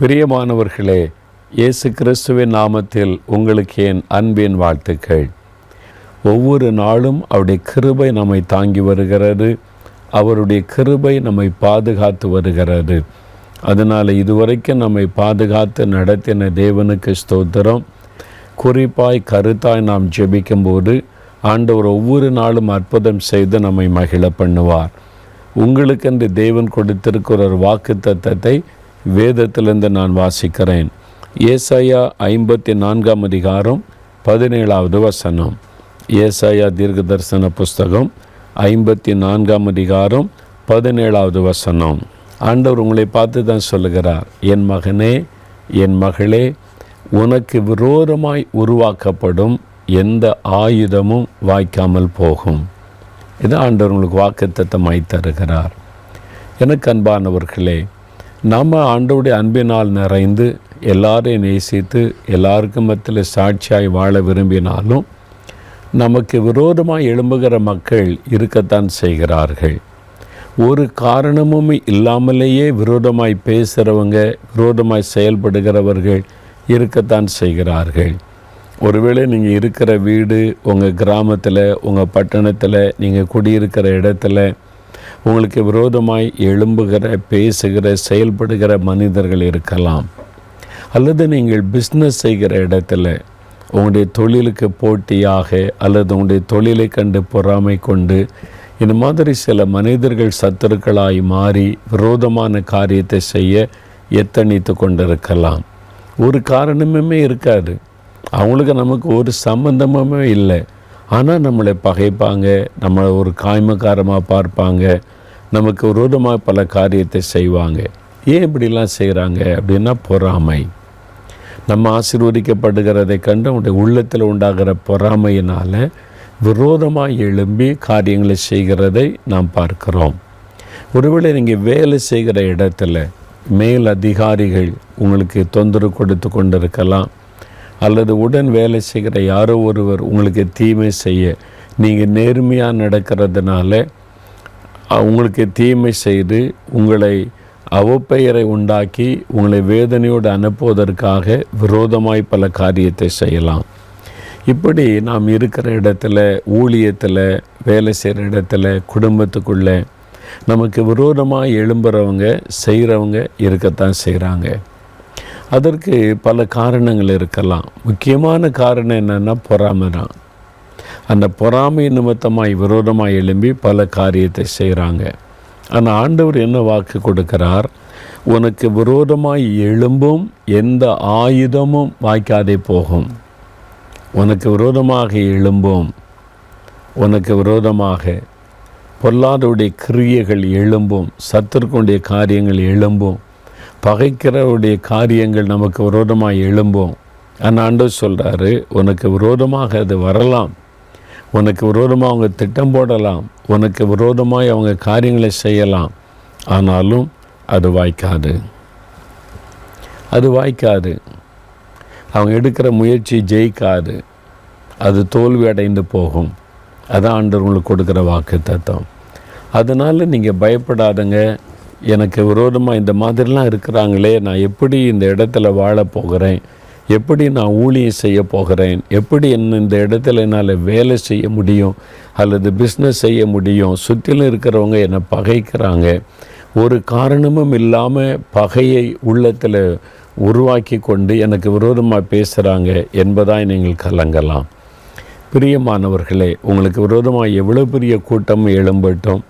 பிரியமானவர்களே இயேசு கிறிஸ்துவின் நாமத்தில் உங்களுக்கு என் அன்பின் வாழ்த்துக்கள். ஒவ்வொரு நாளும் அவருடைய கிருபை நம்மை தாங்கி வருகிறது. அவருடைய கிருபை நம்மை பாதுகாத்து வருகிறது. அதனால் இதுவரைக்கும் நம்மை பாதுகாத்து நடத்தின தேவனுக்கு ஸ்தோத்திரம். குறிப்பாய் கருத்தாய் நாம் ஜெபிக்கும்போது ஆண்டவர் ஒவ்வொரு நாளும் அற்புதம் செய்து நம்மை மகிழ பண்ணுவார். உங்களுக்கென்று தேவன் கொடுத்திருக்கிற ஒரு வாக்கு தத்தத்தை வேதத்திலிருந்து நான் வாசிக்கிறேன். ஏசாயா ஐம்பத்தி நான்காம் அதிகாரம் பதினேழாவது வசனம். ஏசாயா தீர்க்கதரிசன புஸ்தகம் ஐம்பத்தி நான்காம் அதிகாரம் பதினேழாவது வசனம். ஆண்டவர் உங்களை பார்த்து தான் சொல்லுகிறார். என் மகனே என் மகளே உனக்கு விரோதமாய் உருவாக்கப்படும் எந்த ஆயுதமும் வாய்க்காமல் போகும். இது ஆண்டவர் உங்களுக்கு வாக்குத்தத்தமாய் தருகிறார் எனக்கு அன்பானவர்களே நம்ம ஆண்டோடைய அன்பினால் நிறைந்து எல்லாரையும் நேசித்து எல்லாருக்கும் மத்தியில் சாட்சியாய் வாழ விரும்பினாலும் நமக்கு விரோதமாக எழும்புகிற மக்கள் இருக்கத்தான் செய்கிறார்கள். ஒரு காரணமும் இல்லாமலேயே விரோதமாய் பேசுகிறவங்க விரோதமாய் செயல்படுகிறவர்கள் இருக்கத்தான் செய்கிறார்கள். ஒருவேளை நீங்கள் இருக்கிற வீடு உங்கள் கிராமத்தில் உங்கள் பட்டணத்தில் நீங்கள் குடியிருக்கிற இடத்துல உங்களுக்கு விரோதமாய் எழும்புகிற பேசுகிற செயல்படுகிற மனிதர்கள் இருக்கலாம். அல்லது நீங்கள் பிஸ்னஸ் செய்கிற இடத்துல உங்களுடைய தொழிலுக்கு போட்டியாக அல்லது உங்களுடைய தொழிலை கண்டு பொறாமை கொண்டு இந்த மாதிரி சில மனிதர்கள் சத்துருக்களாய் மாறி விரோதமான காரியத்தை செய்ய எத்தனித்து கொண்டிருக்கலாம். ஒரு காரணமுமே இருக்காது. அவங்களுக்கு நமக்கு ஒரு சம்பந்தமுமே இல்லை. ஆனால் நம்மளை பகைப்பாங்க நம்மளை ஒரு காய்மக்காரமாக பார்ப்பாங்க நமக்கு விரோதமாக பல காரியத்தை செய்வாங்க. ஏன் இப்படிலாம் செய்கிறாங்க அப்படின்னா பொறாமை. நம்ம ஆசீர்வதிக்கப்படுகிறதை கண்டு அவனுடைய உள்ளத்தில் உண்டாகிற பொறாமையினால் விரோதமாக எழும்பி காரியங்களை செய்கிறதை நாம் பார்க்கிறோம். ஒருவேளை நீங்கள் வேலை செய்கிற இடத்துல மேல் அதிகாரிகள் உங்களுக்கு தொந்தரவு கொடுத்து கொண்டிருக்கலாம். அல்லது உடன் வேலை செய்கிற யாரோ ஒருவர் உங்களுக்கு தீமை செய்ய நீங்கள் நேர்மையாக நடக்கிறதுனால உங்களுக்கு தீமை செய்து உங்களை அவப்பெயரை உண்டாக்கி உங்களை வேதனையோடு அனுப்புவதற்காக விரோதமாய் பல காரியத்தை செய்யலாம். இப்படி நாம் இருக்கிற இடத்துல ஊழியத்தில் வேலை செய்கிற இடத்துல குடும்பத்துக்குள்ளே நமக்கு விரோதமாக எழும்புறவங்க செய்கிறவங்க இருக்கத்தான் செய்கிறாங்க அதற்கு பல காரணங்கள் இருக்கலாம். முக்கியமான காரணம் என்னென்னா பொறாமை தான் அந்த பொறாமை நிமித்தமாய் விரோதமாக எழும்பி பல காரியத்தை செய்கிறாங்க ஆனால் ஆண்டவர் என்ன வாக்கு கொடுக்கிறார்? உனக்கு விரோதமாய் எழும்பும் எந்த ஆயுதமும் வாய்க்காதே போகும். உனக்கு விரோதமாக எழும்பும் உனக்கு விரோதமாக பொல்லாதவுடைய கிரியைகள் எழும்பும் சத்திற்குடைய காரியங்கள் எழும்பும் பகைக்கிறவுடைய காரியங்கள் நமக்கு விரோதமாக எழும்பும். அண்ணாண்டு ஆண்டவர் சொல்கிறாரு உனக்கு விரோதமாக அது வரலாம். உனக்கு விரோதமாக அவங்க திட்டம் போடலாம். உனக்கு விரோதமாக அவங்க காரியங்களை செய்யலாம். ஆனாலும் அது வாய்க்காது. அது வாய்க்காது. அவங்க எடுக்கிற முயற்சி ஜெயிக்காது. அது தோல்வி அடைந்து போகும். அதான் ஆண்டவர் உங்களுக்கு கொடுக்குற வாக்கு தத்துவம். அதனால் நீங்கள் பயப்படாதங்க. எனக்கு விரோதமாக இந்த மாதிரிலாம் இருக்கிறாங்களே. நான் எப்படி இந்த இடத்துல வாழ போகிறேன்? எப்படி நான் ஊழியம் செய்ய போகிறேன்? எப்படி என்ன இந்த இடத்துல என்னால் வேலை செய்ய முடியும்? அல்லது பிஸ்னஸ் செய்ய முடியும்? சுற்றிலும் இருக்கிறவங்க என்னை பகைக்கிறாங்க. ஒரு காரணமும் இல்லாமல் பகையை உள்ளத்தில் உருவாக்கி கொண்டு எனக்கு விரோதமாக பேசுகிறாங்க என்பதாய் நீங்கள் கலங்கலாம். பிரியமானவர்களே உங்களுக்கு விரோதமாக எவ்வளோ பெரிய கூட்டம் எழும்பட்டும்?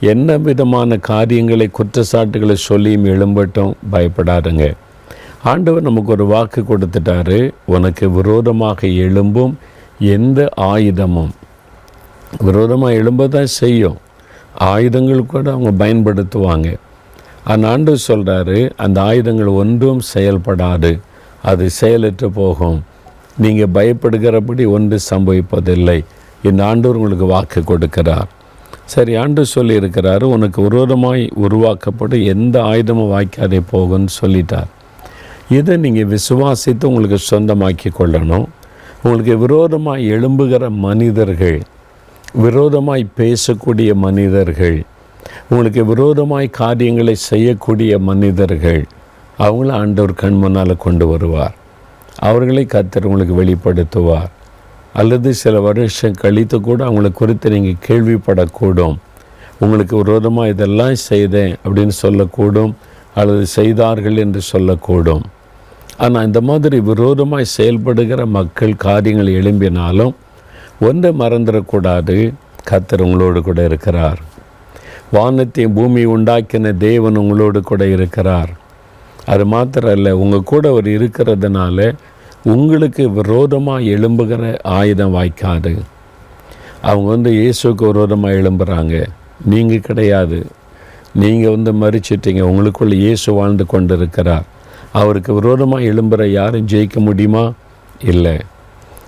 என்ன விதமான காரியங்களை குற்றச்சாட்டுகளை சொல்லியும் எழும்பட்டும்? பயப்படாதுங்க. ஆண்டவர் நமக்கு ஒரு வாக்கு கொடுத்துட்டாரு. உனக்கு விரோதமாக எழும்பும் எந்த ஆயுதமும். விரோதமாக எழும்பதான் செய்யும். ஆயுதங்கள் கூட அவங்க பயன்படுத்துவாங்க. அந்த ஆண்டு சொல்கிறாரு அந்த ஆயுதங்கள் ஒன்றும் செயல்படாது. அது செயலற்று போகும். நீங்கள் பயப்படுகிறபடி ஒன்று சம்பவிப்பதில்லை. இந்த ஆண்டவர் உங்களுக்கு வாக்கு கொடுக்கிறார். சரி ஆண்டு சொல்லியிருக்கிறாரு உனக்கு விரோதமாய் உருவாக்கப்படும் எந்த ஆயுதமும் வாய்க்காதே போகும்னு சொல்லிட்டார். இதை நீங்கள் விசுவாசித்து உங்களுக்கு சொந்தமாக்கி கொள்ளணும் உங்களுக்கு விரோதமாக எழும்புகிற மனிதர்கள் விரோதமாய் பேசக்கூடிய மனிதர்கள் உங்களுக்கு விரோதமாய் காரியங்களை செய்யக்கூடிய மனிதர்கள் அவங்கள ஆண்டவர் கண் முன்னால் கொண்டு வருவார். அவர்களை கத்தர் உங்களுக்கு வெளிப்படுத்துவார். அல்லது சில வருஷம் கழித்து கூட அவங்கள குறித்து நீங்கள் கேள்விப்படக்கூடும். உங்களுக்கு விரோதமாக இதெல்லாம் செய்தேன் அப்படின்னு சொல்லக்கூடும். அல்லது செய்தார்கள் என்று சொல்லக்கூடும். ஆனால் இந்த மாதிரி விரோதமாய் செயல்படுகிற மக்கள் காரியங்கள் எழும்பினாலும் ஒன்றை மறந்துடக்கூடாது. கத்தர் உங்களோடு கூட இருக்கிறார். வானத்தையும் பூமி உண்டாக்கின தேவன் உங்களோடு கூட இருக்கிறார். அது மாத்திரம் இல்லை உங்கள் கூட அவர் இருக்கிறதுனால உங்களுக்கு விரோதமாக எழும்புகிற ஆயுதம் வாய்க்காது. அவங்க வந்து இயேசுக்கு விரோதமாக எழும்புகிறாங்க நீங்கள் கிடையாது. நீங்கள் வந்து மறிச்சிட்டீங்க. உங்களுக்குள்ளே இயேசு வாழ்ந்து கொண்டு இருக்கிறார் அவருக்கு விரோதமாக எழும்புகிற யாரும் ஜெயிக்க முடியுமா? இல்லை.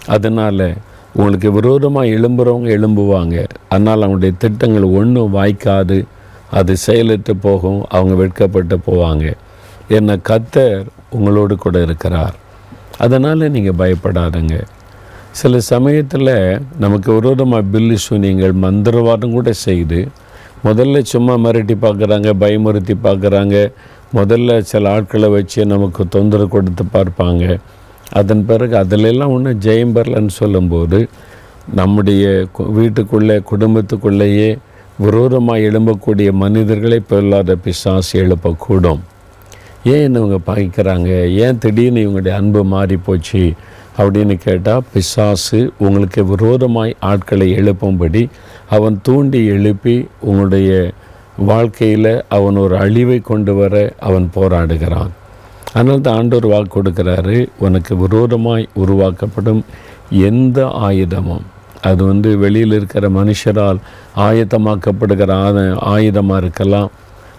அதனால் உங்களுக்கு விரோதமாக எழும்புகிறவங்க எழும்புவாங்க. அதனால் அவங்களுடைய திட்டங்கள் ஒன்றும் வாய்க்காது. அது செயலிட்டு போகும். அவங்க வெட்கப்பட்டு போவாங்க. என்ன கத்தர் உங்களோடு கூட இருக்கிறார். அதனால் நீங்கள் பயப்படாதுங்க. சில சமயத்தில் நமக்கு விரோதமாக பில்லு சூனியங்கள் மந்திரவாதம் கூட செய்து முதல்ல சும்மா மிரட்டி பார்க்குறாங்க பயமுறுத்தி பார்க்குறாங்க. முதல்ல சில ஆட்களை வச்சு நமக்கு தொந்தரவு கொடுத்து பார்ப்பாங்க. அதன் பிறகு அதிலெல்லாம் ஒன்றும் ஜெயம் பெறலன்னு சொல்லும்போது நம்முடைய வீட்டுக்குள்ளே குடும்பத்துக்குள்ளேயே விரோதமாக எழும்பக்கூடிய மனிதர்களை பொல்லாத பிசாசு எழுப்பக்கூடும். ஏன் இவங்க பாய்க்கிறாங்க? ஏன் திடீர்னு இவங்களுடைய அன்பு மாறி போச்சு அப்படின்னு கேட்டால் பிசாசு உங்களுக்கு விரோதமாய் ஆட்களை எழுப்பும்படி அவன் தூண்டி எழுப்பி உங்களுடைய வாழ்க்கையில் அவன் ஒரு அழிவை கொண்டு வர அவன் போராடுகிறான். அதனால் தான் ஆண்டவர் வாக்கு கொடுக்குறாரு உனக்கு விரோதமாய் உருவாக்கப்படும் எந்த ஆயுதமும். அது வந்து வெளியில் இருக்கிற மனுஷரால் ஆயத்தமாக்கப்படுகிற ஆத ஆயுதமாக இருக்கலாம்.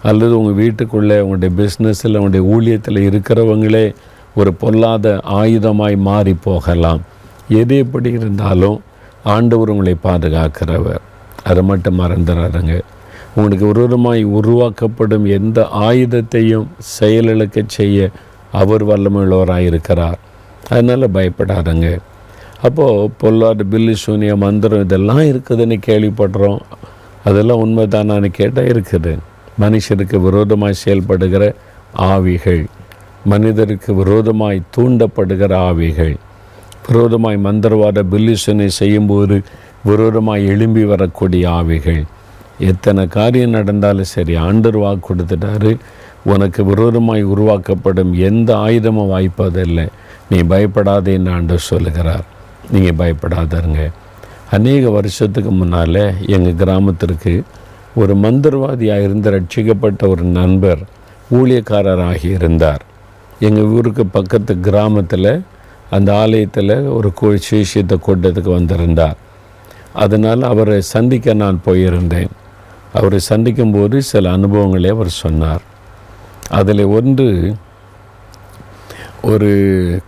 அல்லது உங்கள் வீட்டுக்குள்ளே உங்களுடைய பிஸ்னஸில் உங்களுடைய ஊழியத்தில் இருக்கிறவங்களே ஒரு பொல்லாத ஆயுதமாய் மாறி போகலாம். எது எப்படி இருந்தாலும் ஆண்டவர் உங்களை பாதுகாக்கிறவர். அதை மட்டும் மறந்துடாதுங்க. உங்களுக்கு விரோதமாய் உருவாக்கப்படும் எந்த ஆயுதத்தையும் செயலிழக்க செய்ய அவர் வல்லமையுள்ளவராக இருக்கிறார் அதனால் பயப்படாதங்க. அப்போது பொல்லாத பில்லு சூனிய மந்திரம் இதெல்லாம் இருக்குதுன்னு கேள்விப்படுறோம். அதெல்லாம் உண்மைதானான்னு கேட்டால் இருக்குது. மனுஷருக்கு விரோதமாய் செயல்படுகிற ஆவிகள் மனிதருக்கு விரோதமாய் தூண்டப்படுகிற ஆவிகள் விரோதமாய் மந்திரவாத பில்லிசனை செய்யும்போது விரோதமாய் எழும்பி வரக்கூடிய ஆவிகள் எத்தனை காரியம் நடந்தாலும் சரி ஆண்டர் வாக்கு கொடுத்துட்டாரு. உனக்கு விரோதமாய் உருவாக்கப்படும் எந்த ஆயுதமும் வாய்ப்பதில்லை. நீ பயப்படாதேன்னு ஆண்டர் சொல்லுகிறார். நீங்கள் பயப்படாதருங்க. அநேக வருஷத்துக்கு முன்னால் எங்கள் கிராமத்திற்கு ஒரு மந்திரவாதியாக இருந்து ரட்சிக்கப்பட்ட ஒரு நண்பர் ஊழியக்காரராகி இருந்தார். எங்கள் ஊருக்கு பக்கத்து கிராமத்தில் அந்த ஆலயத்தில் ஒரு கோ விசேஷத்தை கொண்டதுக்கு வந்திருந்தார். அதனால் அவரை சந்திக்க நான் போயிருந்தேன். அவரை சந்திக்கும் போது சில அனுபவங்களை அவர் சொன்னார். அதில் ஒன்று ஒரு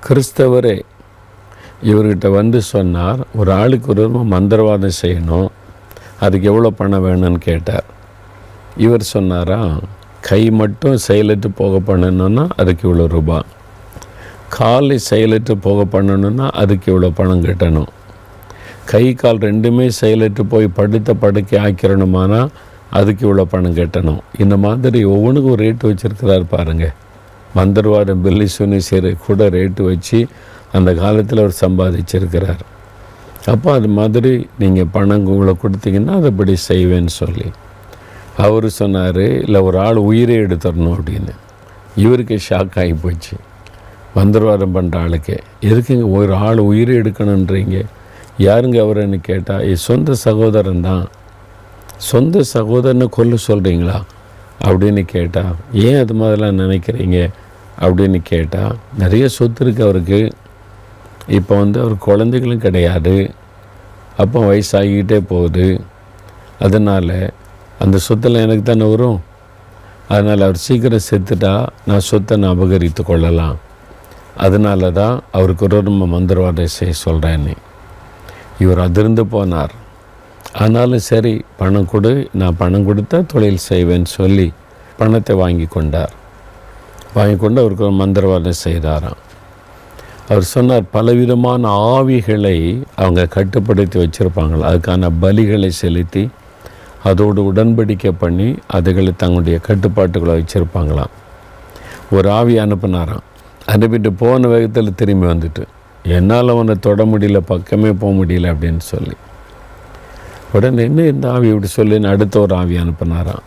கிறிஸ்தவரே இவர்கிட்ட வந்து சொன்னார் ஒரு ஆளுக்கு ஒரு மந்திரவாதம் செய்யணும் அதுக்கு எவ்வளோ பணம் வேணும்னு கேட்டார். இவர் சொன்னாரா கை மட்டும் செயலற்று போக பண்ணணுன்னா அதுக்கு இவ்வளோ ரூபாய் காலை செயலற்று போக பண்ணணுன்னா அதுக்கு இவ்வளோ பணம் கட்டணும். கை கால் ரெண்டுமே செயலற்று போய் படுத்த படுக்கை ஆக்கிரணுமானா அதுக்கு இவ்வளோ பணம் கட்டணும். இந்த மாதிரி ஒவ்வொன்றுக்கும் ஒரு ரேட்டு வச்சுருக்கிறார் பாருங்கள் மந்திரவாதம் பில்லி சுனி சேரு கூட ரேட்டு வச்சு அந்த காலத்தில் அவர் சம்பாதிச்சிருக்கிறார். அப்போ அது மாதிரி நீங்கள் பணம் உங்களை கொடுத்தீங்கன்னா அதுபடி செய்வேன்னு சொல்லி. அவர் சொன்னார் இல்லை ஒரு ஆள் உயிரை எடுத்துடணும் அப்படின்னு. இவருக்கு ஷாக் ஆகி போச்சு. மந்திரவாதம் பண்ணுற ஆளுக்கே. எதுக்குங்க ஒரு ஆள் உயிரை எடுக்கணுன்றீங்க? யாருங்க அவருன்னு கேட்டால் என் சொந்த சகோதரன் தான். சொந்த சகோதரனை கொல்ல சொல்கிறீங்களா அப்படின்னு கேட்டால் ஏன் அது மாதிரிலாம் நினைக்கிறீங்க? அப்படின்னு கேட்டால் நிறைய சொத்து இருக்குது அவருக்கு. இப்போ வந்து அவர் குழந்தைகளும் கிடையாது. அப்போ வயசாகிக்கிட்டே போகுது. அதனால் அந்த சொத்தில் எனக்கு தானே வரும். அதனால் அவர் சீக்கிரம் செத்துட்டா நான் சொத்தை நான் அபகரித்து கொள்ளலாம். அதனால தான் அவருக்கு ஒரு நம்ம மந்திரவாதம் செய்ய சொல்கிறேன்னு இவர் அதிர்ந்து போனார். ஆனாலும் சரி பணம் கொடு நான் பணம் கொடுத்தா தொழில் செய்வேன்னு சொல்லி பணத்தை வாங்கி கொண்டார். வாங்கி கொண்டு அவருக்கு ஒரு மந்திரவாதம் செய்தாராம். அவர் சொன்னார் பலவிதமான ஆவிகளை அவங்க கட்டுப்படுத்தி வச்சுருப்பாங்களா? அதுக்கான பலிகளை செலுத்தி அதோடு உடன்படிக்கை பண்ணி அதுகளை தங்களுடைய கட்டுப்பாட்டுகளை வச்சுருப்பாங்களாம் ஒரு ஆவி அனுப்புனாராம். அனுப்பிட்டு போன வேகத்தில் திரும்பி வந்துட்டு என்னால் அவனை தொட முடியல பக்கமே போக முடியல அப்படின்னு சொல்லி. உடனே என்ன இந்த ஆவி இப்படி சொல்லி? அடுத்த ஒரு ஆவி அனுப்புனாராம்.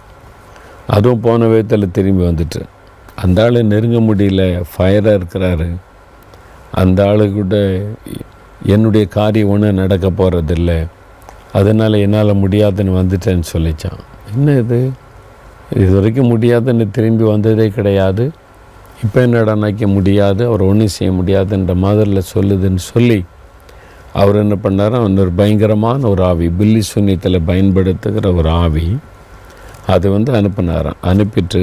அதுவும் போன விதத்தில் திரும்பி வந்துட்டு அந்த ஆள் நெருங்க முடியல ஃபயராக இருக்கிறாரு. அந்த ஆளுக்கூட என்னுடைய காரியம் ஒன்றும் நடக்க போகிறதில்ல அதனால் என்னால் முடியாதுன்னு வந்துட்டேன்னு சொல்லிச்சான். என்ன இது? இது வரைக்கும் முடியாதுன்னு திரும்பி வந்ததே கிடையாது. இப்போ என்னடா நினைக்க முடியாது? அவர் ஒன்றும் செய்ய முடியாதுன்ற மாதிரில சொல்லுதுன்னு சொல்லி அவர் என்ன பண்ணார்? அவன் ஒரு பயங்கரமான ஒரு ஆவி பில்லி சூன்யத்தில் பயன்படுத்துகிற ஒரு ஆவி அதை வந்து அனுப்பினாராம் அனுப்பிட்டு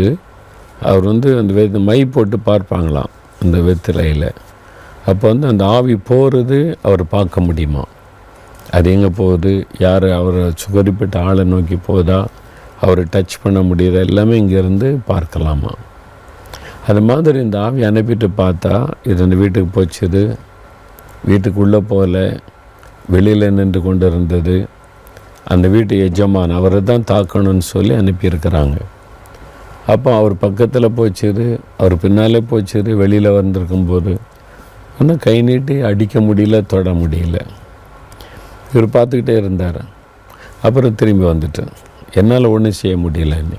அவர் வந்து அந்த வெ மை போட்டு பார்ப்பாங்களாம் அந்த வெத்திலையில் அப்போ வந்து அந்த ஆவி போகிறது அவர் பார்க்க முடியுமா? அது எங்கே போகுது? யார் அவரை சுகரிப்பட்ட ஆளை நோக்கி போகுதா அவரை டச் பண்ண முடியுதா? எல்லாமே இங்கேருந்து பார்க்கலாமா? அது மாதிரி இந்த ஆவி அனுப்பிட்டு பார்த்தா இது அந்த வீட்டுக்கு போச்சுது. வீட்டுக்குள்ளே போகல வெளியில் நின்று கொண்டு இருந்தது அந்த வீட்டு எஜமான் அவரை தான் தாக்கணும்னு சொல்லி அனுப்பியிருக்கிறாங்க. அப்போ அவர் பக்கத்தில் போச்சுது அவர் பின்னாலே போச்சுது வெளியில் வந்திருக்கும்போது. ஆனால் கை நீட்டி அடிக்க முடியல தொட முடியல. இவர் பார்த்துக்கிட்டே இருந்தார். அப்புறம் திரும்பி வந்துட்டேன் என்னால் ஒன்றும் செய்ய முடியலன்னு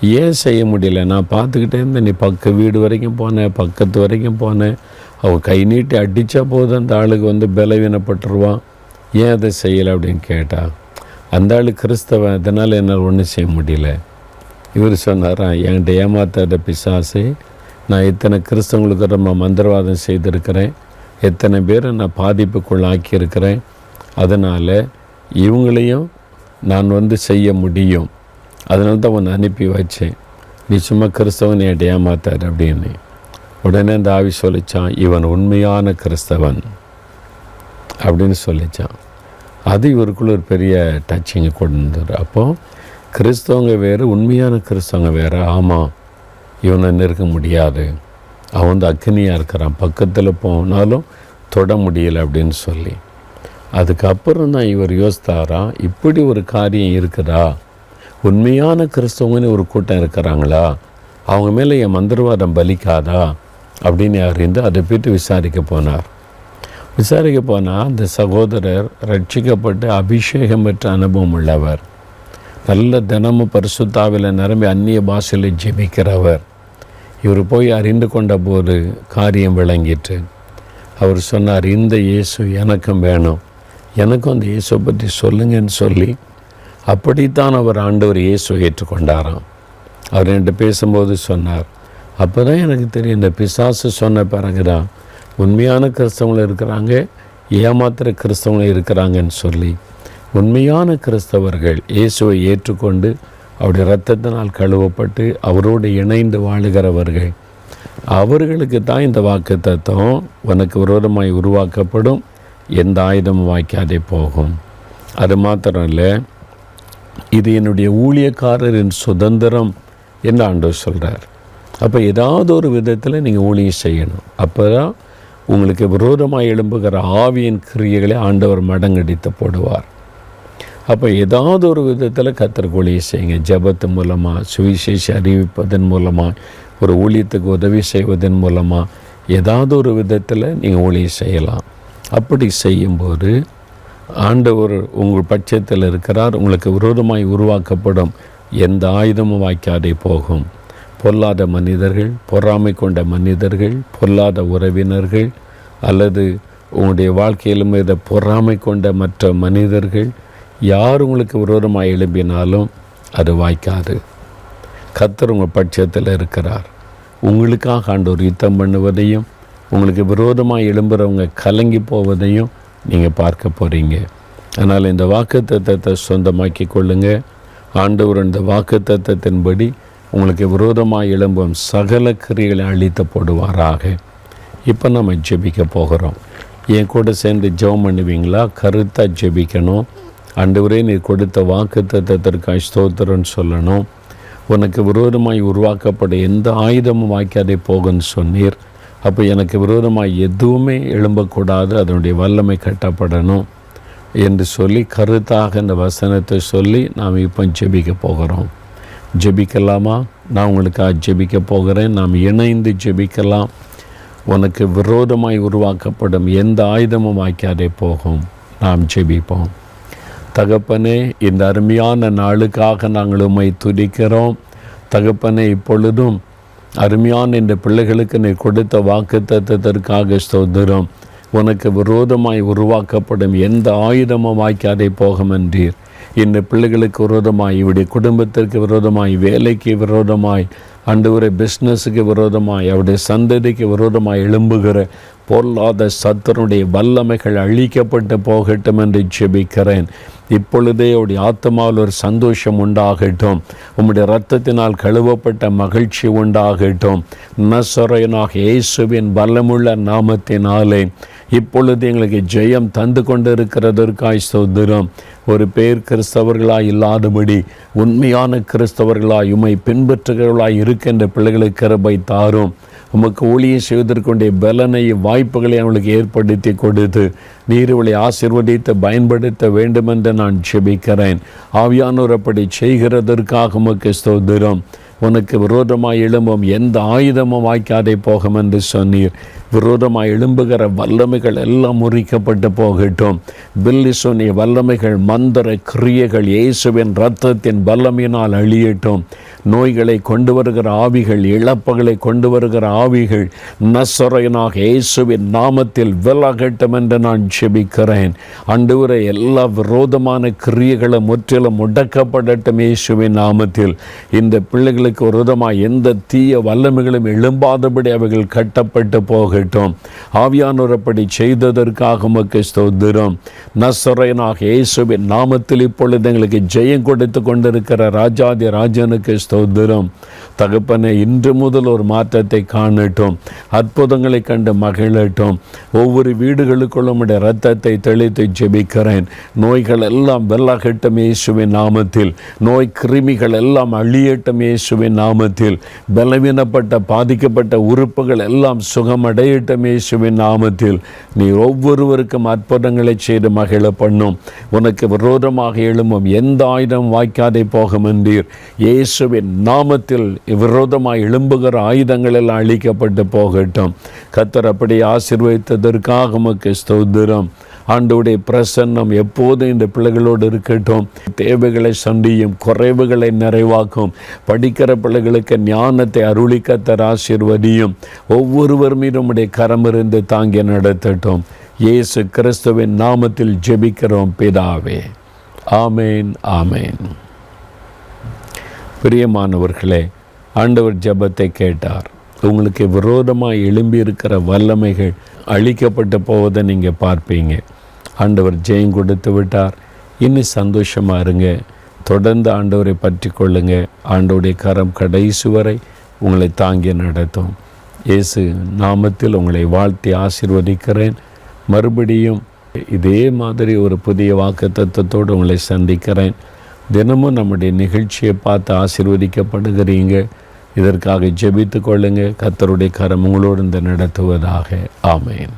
ஏன் செய்ய முடியல? நான் பார்த்துக்கிட்டே இருந்தேன். நீ பக்க வீடு வரைக்கும் போனேன் பக்கத்து வரைக்கும் போனேன் அவள் கை நீட்டி அடித்தா போதும். அந்த ஆளுக்கு வந்து பலவீனப்பட்டுருவான். ஏன் அதை செய்யலை அப்படின்னு கேட்டா அந்த ஆள் கிறிஸ்தவன் அதனால் என்னால் ஒன்றும் செய்ய முடியல. இவர் சொன்னாரா என்கிட்ட ஏமாத்தாத பிசாசு நான் இத்தனை கிறிஸ்தவங்களுக்கு ரொம்ப மந்திரவாதம் செய்திருக்கிறேன். எத்தனை பேரை நான் பாதிப்புக்குள் ஆக்கியிருக்கிறேன். அதனால் இவங்களையும் நான் வந்து செய்ய முடியும். அதனால தான் உன்னை அனுப்பி வச்சேன். நீ சும்மா கிறிஸ்தவன் என்கிட்ட ஏமாத்தார் அப்படின்னு. உடனே இந்த ஆவி சொல்லிச்சான் இவன் உண்மையான கிறிஸ்தவன். அப்படின்னு சொல்லிச்சான். அது இவருக்குள்ள ஒரு பெரிய டச்சிங்கை கொண்டு வந்தார் அப்போது கிறிஸ்தவங்க வேறு உண்மையான கிறிஸ்தவங்க வேறு. ஆமாம் இவனை நெருக்க முடியாது. அவன் வந்து அக்னியாக இருக்கிறான். பக்கத்தில் போனாலும் தொட முடியலை அப்படின்னு சொல்லி. அதுக்கப்புறம் தான் இவர் யோசித்தாரா இப்படி ஒரு காரியம் இருக்குதா? உண்மையான கிறிஸ்தவங்கன்னு ஒரு கூட்டம் இருக்கிறாங்களா? அவங்க மேலே என் மந்திரவாதம் பலிக்காதா? அப்படின்னு அறிந்து அதை பற்றி விசாரிக்க போனார். விசாரிக்க போனால் அந்த சகோதரர் ரட்சிக்கப்பட்டு அபிஷேகம் பெற்ற அனுபவம் உள்ளவர். நல்ல தினமும் பரிசுத்தாவில் நிரம்பி அந்நிய பாஷையில் ஜெபிக்கிறவர். இவர் போய் அறிந்து கொண்ட போது காரியம் விளங்கிட்டு அவர் சொன்னார் இந்த இயேசு எனக்கும் வேணும். எனக்கும் அந்த இயேசுவை பற்றி சொல்லுங்கன்னு சொல்லி அப்படித்தான் அவர் ஆண்டவர் இயேசு ஏற்றுக்கொண்டாராம். அவர் என்கிட்ட பேசும்போது சொன்னார் அப்போ தான் எனக்கு தெரியும் இந்த பிசாசு சொன்ன பிறகு தான் உண்மையான கிறிஸ்தவங்களும் இருக்கிறாங்க ஏமாத்திர கிறிஸ்தவங்களும் இருக்கிறாங்கன்னு சொல்லி. உண்மையான கிறிஸ்தவர்கள் இயேசுவை ஏற்றுக்கொண்டு அவருடைய இரத்தத்தினால் கழுவப்பட்டு அவரோடு இணைந்து வாழுகிறவர்கள். அவர்களுக்கு தான் இந்த வாக்கு தத்துவம் உனக்கு விரோதமாய் உருவாக்கப்படும் எந்த ஆயுதமும் வாய்க்காதே போகும். அது மாத்திரம் இல்லை இது என்னுடைய ஊழியக்காரரின் சுதந்திரம் என்று ஆண்டு சொல்கிறார் அப்போ ஏதாவது ஒரு விதத்தில் நீங்கள் ஊழியம் செய்யணும். அப்போ தான் உங்களுக்கு விரோதமாக எழும்புகிற ஆவியின் கிரியைகளை ஆண்டவர் மடங்கடித்து போடுவார். அப்போ ஏதாவது ஒரு விதத்தில் கத்தருக்கு ஊழியம் செய்யுங்க. ஜபத்து மூலமாக சுவிசேஷ அறிவிப்பதன் மூலமாக ஒரு ஊழியத்துக்கு உதவி செய்வதன் மூலமாக ஏதாவது ஒரு விதத்தில் நீங்கள் ஊழியம் செய்யலாம். அப்படி செய்யும்போது ஆண்டவர் உங்கள் பட்சத்தில் இருக்கிறார். உங்களுக்கு விரோதமாய் உருவாக்கப்படும் எந்த ஆயுதமும் வாய்க்காதே போகும். பொல்லாத மனிதர்கள் பொறாமை கொண்ட மனிதர்கள் பொல்லாத உறவினர்கள் அல்லது உங்களுடைய வாழ்க்கையிலும் இதை பொறாமை கொண்ட மற்ற மனிதர்கள் யார் உங்களுக்கு விரோதமாக எழும்பினாலும் அது வாய்க்காது. கத்தர் உங்கள் பட்சத்தில் இருக்கிறார். உங்களுக்காக ஆண்டோர் யுத்தம் பண்ணுவதையும் உங்களுக்கு விரோதமாக எழும்புகிறவங்க கலங்கி போவதையும் நீங்கள் பார்க்க போகிறீங்க அதனால் இந்த வாக்கு தத்துவத்தை சொந்தமாக்கி கொள்ளுங்கள் ஆண்டவர் இந்த வாக்கு தத்துவத்தின்படி உங்களுக்கு விரோதமாக எழும்பும் சகல கிரிகளை அழித்து போடுவாராக. இப்போ நம்ம ஜெபிக்க போகிறோம். என் கூட சேர்ந்து ஜெபம் பண்ணுவீங்களா? கருத்தாக ஜெபிக்கணும். அன்றுவரே நீ கொடுத்த வாக்கு தத்துவத்திற்காக ஸ்தோத்திரம்னு சொல்லணும். உனக்கு விரோதமாய் உருவாக்கப்பட எந்த ஆயுதமும் வாய்க்காதே போகன்னு சொன்னீர். அப்போ எனக்கு விரோதமாக எதுவுமே எழும்பக்கூடாது. அதனுடைய வல்லமை கட்டப்படணும் என்று சொல்லி கருத்தாக இந்த வசனத்தை சொல்லி நாம் இப்போ ஜெபிக்க போகிறோம். ஜெபிக்கலாமா? நான் உங்களுக்காக ஜெபிக்க போகிறேன். நாம் இணைந்து ஜெபிக்கலாம். உனக்கு விரோதமாய் உருவாக்கப்படும் எந்த ஆயுதமும் வாய்க்காதே போகும். நாம் ஜெபிப்போம். தகப்பனே இந்த அருமையான நாளுக்காக நாங்கள் உம்மை துதிக்கிறோம். தகப்பனே இப்பொழுதும் அருமையான இந்த பிள்ளைகளுக்கு நீ கொடுத்த வாக்கு தத்துவத்திற்காக ஸ்தோதிரம் உனக்கு விரோதமாய் உருவாக்கப்படும் எந்த ஆயுதமும் வாய்க்காதே போகும் என்றீர். இன்று பிள்ளைகளுக்கு விரோதமாய் இவருடைய குடும்பத்திற்கு விரோதமாய் வேலைக்கு விரோதமாய் அண்டு பிஸ்னஸுக்கு விரோதமாய் அவருடைய சந்ததிக்கு விரோதமாய் எழும்புகிற பொருளாத சத்தனுடைய வல்லமைகள் அழிக்கப்பட்டு போகட்டும் என்று ஜெபிக்கிறேன். இப்பொழுதே உடைய ஆத்மாவில் ஒரு சந்தோஷம் உண்டாகட்டும். உம்முடைய ரத்தத்தினால் கழுவப்பட்ட மகிழ்ச்சி உண்டாகட்டும். நசரையனாக இயேசுவின் பலமுள்ள நாமத்தினாலே. இப்பொழுது எங்களுக்கு ஜெயம் தந்து கொண்டிருக்கிறதற்காய் சோதரம் ஒரு பேர் கிறிஸ்தவர்களாய் இல்லாதபடி உண்மையான கிறிஸ்தவர்களாய் உமை பின்பற்றுகிறவர்களாய் இருக்கின்ற பிள்ளைகளுக்கு கிருபை தாரும். உமக்கு ஊழியம் செய்வதற்குடைய பலனை வாய்ப்புகளை அவளுக்கு ஏற்படுத்தி கொடுத்து நீர்வளை ஆசிர்வதித்து பயன்படுத்த வேண்டுமென்று நான் செபிக்கிறேன் ஆவியானோர் அப்படி செய்கிறதற்காக உமக்கு ஸ்தோதிரம் உனக்கு விரோதமாக எழும்பும் எந்த ஆயுதமும் வாய்க்காதே போகும் என்று சொன்னீர். விரோதமாக எழும்புகிற வல்லமைகள் எல்லாம் முறிக்கப்பட்டு போகட்டும். பில்லிசோனிய வல்லமைகள் மந்திர கிரியைகள் இயேசுவின் ரத்தத்தின் வல்லமையினால் அழியட்டும். நோய்களை கொண்டு வருகிற ஆவிகள் இழப்புகளை கொண்டு வருகிற ஆவிகள் நசரையனாக இயேசுவின் நாமத்தில் விலகட்டும் என்று நான் செபிக்கிறேன் அண்டுவரை எல்லா விரோதமான கிரியைகளும் முற்றிலும் முடக்கப்படட்டும் இயேசுவின் நாமத்தில். இந்த பிள்ளைகளுக்கு விரோதமாக எந்த தீய வல்லமைகளும் எழும்பாதபடி அவைகள் கட்டப்பட்டு போகட்டும் ஆவியானோர் அப்படி செய்ததற்காக உமக்கு ஸ்தோத்திரம் நசரையனாக இயேசுவின் நாமத்தில் இப்பொழுது எங்களுக்கு ஜெயம் கொடுத்து கொண்டிருக்கிற ராஜாதி ராஜனுக்கு ஸ்தோத்திரம் தகப்பனை இன்று முதல் ஒரு மாற்றத்தை காணட்டும். அற்புதங்களை கண்டு மகிழட்டும். ஒவ்வொரு வீடுகளுக்குள்ளும் உடைய ரத்தத்தை தெளித்து ஜெபிக்கிறேன். நோய்கள் எல்லாம் வெள்ளகட்டும் இயேசுவின் நாமத்தில். நோய் கிருமிகள் எல்லாம் அழியட்டும் இயேசுவின் நாமத்தில். பலவீனப்பட்ட பாதிக்கப்பட்ட உறுப்புகள் எல்லாம் சுகமடையட்டும் இயேசுவின் நாமத்தில். நீ ஒவ்வொருவருக்கும் அற்புதங்களை செய்து மகிழ பண்ணும். உனக்கு விரோதமாக எழும்பும் எந்த ஆயுதம் வாய்க்காதே போகும் என்றீர். இயேசுவின் நாமத்தில் விரோதமாக எழும்புகிற ஆயுதங்கள் எல்லாம் அழிக்கப்பட்டு போகட்டும். கத்தர் அப்படி ஆசிர்வதித்ததற்காக உமக்கு ஸ்தோத்திரம். ஆண்டுடைய பிரசன்னம் எப்போதும் இந்த பிள்ளைகளோடு இருக்கட்டும். தேவைகளை சண்டியும் குறைவுகளை நிறைவாக்கும். படிக்கிற பிள்ளைகளுக்கு ஞானத்தை அருளிக்கத்தர் ஆசிர்வதியும். ஒவ்வொருவர் மீதும் உடைய கரம் இருந்து தாங்கி நடத்தட்டும். இயேசு கிறிஸ்துவின் நாமத்தில் ஜெபிக்கிறோம் பிதாவே. ஆமேன் ஆமேன். பிரியமானவர்களே ஆண்டவர் ஜெபத்தை கேட்டார். உங்களுக்கு விரோதமாக எழும்பி இருக்கிற வல்லமைகள் அழிக்கப்பட்டு போவதை நீங்கள் பார்ப்பீங்க. ஆண்டவர் ஜெயம் கொடுத்து விட்டார். இன்னும் சந்தோஷமாக இருங்க. தொடர்ந்து ஆண்டவரை பற்றி கொள்ளுங்க. ஆண்டவருடைய கரம் கடைசி வரை உங்களை தாங்கி நடத்தும். இயேசு நாமத்தில் உங்களை வாழ்த்தி ஆசிர்வதிக்கிறேன். மறுபடியும் இதே மாதிரி ஒரு புதிய வாக்கு தத்துவத்தோடு உங்களை சந்திக்கிறேன். தினமும் நம்முடைய நிகழ்ச்சியை பார்த்து ஆசிர்வதிக்கப்படுகிறீங்க. இதற்காக ஜெபித்து கொள்ளுங்க கத்தருடைய கரம் உங்களோடு இந்த நடத்துவதாக. ஆமேன்.